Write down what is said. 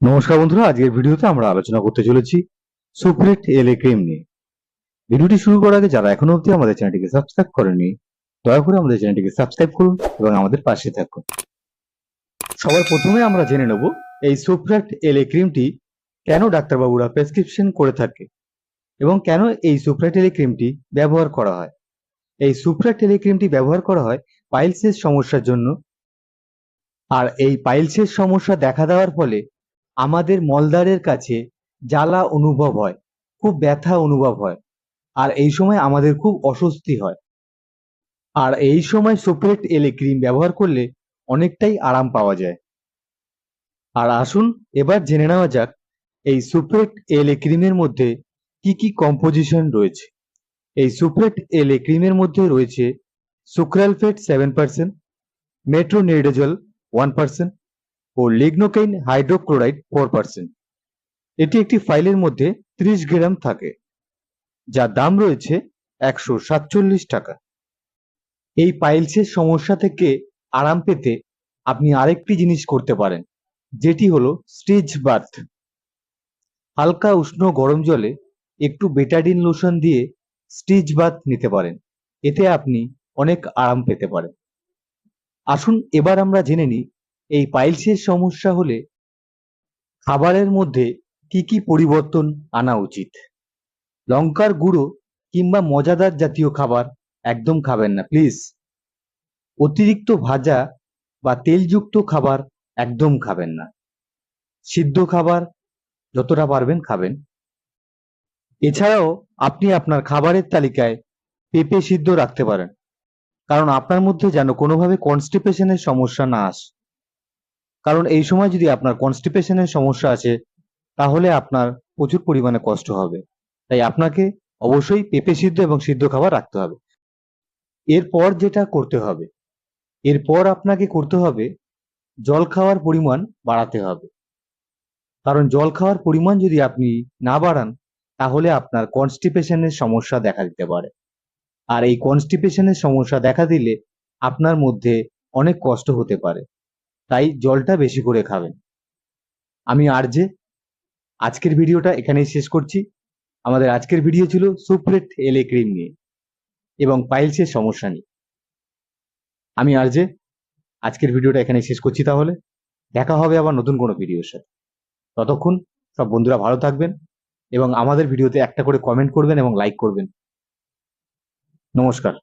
নমস্কার বন্ধুরা, আজকের ভিডিওতে আমরা আলোচনা করতে চলেছি সুপ্রেট এলএ ক্রিম নিয়ে। ভিডিওটি শুরু করার আগে যারা এখনও অবধি আমাদের চ্যানেলটিকে সাবস্ক্রাইব করেনি দয়া করে আমাদের চ্যানেলটিকে সাবস্ক্রাইব করুন এবং আমাদের পাশে থাকুন। সবার প্রথমে আমরা জেনে নেব এই সুপ্রেট এলএ ক্রিমটি কেন ডাক্তারবাবুরা প্রেসক্রিপশন করে থাকে এবং কেন এই সুপ্রেট এলএ ক্রিমটি ব্যবহার করা হয়? এই সুপ্রেট এলএ ক্রিমটি ব্যবহার করা হয় পাইলসের সমস্যার জন্য। আর এই পাইলসের সমস্যা দেখা দেওয়ার ফলে আমাদের মলদ্বারের কাছে জ্বালা অনুভব হয়, খুব ব্যথা অনুভব হয় আর এই সময় আমাদের খুব অস্বস্তি হয়। আর এই সময় সুপ্রেট এলে ক্রিম ব্যবহার করলে অনেকটাই আরাম পাওয়া যায়। আর আসুন এবার জেনে নেওয়া যাক এই সুপ্রেট এলে ক্রিমের মধ্যে কি কি কম্পোজিশন রয়েছে। এই সুপ্রেট এলে ক্রিমের মধ্যে রয়েছে sucralfate seven percent metronidazole one percent ও লিগনোকেইন হাইড্রোক্লোরাইড ফোর পার্সেন্ট। এটি একটি ফাইলের মধ্যে ত্রিশ গ্রাম থাকে, যার দাম রয়েছে একশো সাতচল্লিশ টাকা। এই পাইলসের সমস্যা থেকে আরাম পেতে আপনি আরেকটি জিনিস করতে পারেন, যেটি হলো স্টিচ বাথ হালকা উষ্ণ গরম জলে একটু বেটাডিন লোশন দিয়ে স্টিচ বাথ নিতে পারেন, এতে আপনি অনেক আরাম পেতে পারেন। আসুন এবার আমরা জেনে নিই এই পাইলসের সমস্যা হলে খাবারের মধ্যে কি কি পরিবর্তন আনা উচিত? লঙ্কার গুঁড়ো কিংবা মজাদার জাতীয় খাবার একদম খাবেন না প্লিজ অতিরিক্ত ভাজা বা তেলযুক্ত খাবার একদম খাবেন না। সিদ্ধ খাবার যতটা পারবেন খাবেন। এছাড়াও আপনি আপনার খাবারের তালিকায় পেঁপে সিদ্ধ রাখতে পারেন। কারণ আপনার মধ্যে যেন কোনোভাবে কনস্টিপেশনের সমস্যা না আসে। কারণ এই সময় যদি আপনার কনস্টিপেশনের সমস্যা আছে তাহলে আপনার প্রচুর পরিমাণে কষ্ট হবে। তাই আপনাকে অবশ্যই পেঁপে সিদ্ধ এবং সিদ্ধ খাবার রাখতে হবে। এরপর যেটা করতে হবে, এরপর আপনাকে করতে হবে জল খাওয়ার পরিমাণ বাড়াতে হবে। কারণ জল খাওয়ার পরিমাণ যদি আপনি না বাড়ান, তাহলে আপনার কনস্টিপেশনের সমস্যা দেখা দিতে পারে। আর এই কনস্টিপেশনের সমস্যা দেখা দিলে আপনার মধ্যে অনেক কষ্ট হতে পারে। তাই জলটা বেশি করে খাবেন। আমি আরজে আজকের ভিডিওটা এখানেই শেষ করছি। আমাদের আজকের ভিডিও ছিল সুপ্রেট এলে ক্রিম নিয়ে এবং পাইলসের সমস্যা নিয়ে। আমি আরজে আজকের ভিডিওটা এখানেই শেষ করছি তাহলে। দেখা হবে আবার নতুন কোনো ভিডিওর সাথে। ততক্ষণ সব বন্ধুরা ভালো থাকবেন এবং আমাদের ভিডিওতে একটা করে কমেন্ট করবেন এবং লাইক করবেন। নমস্কার।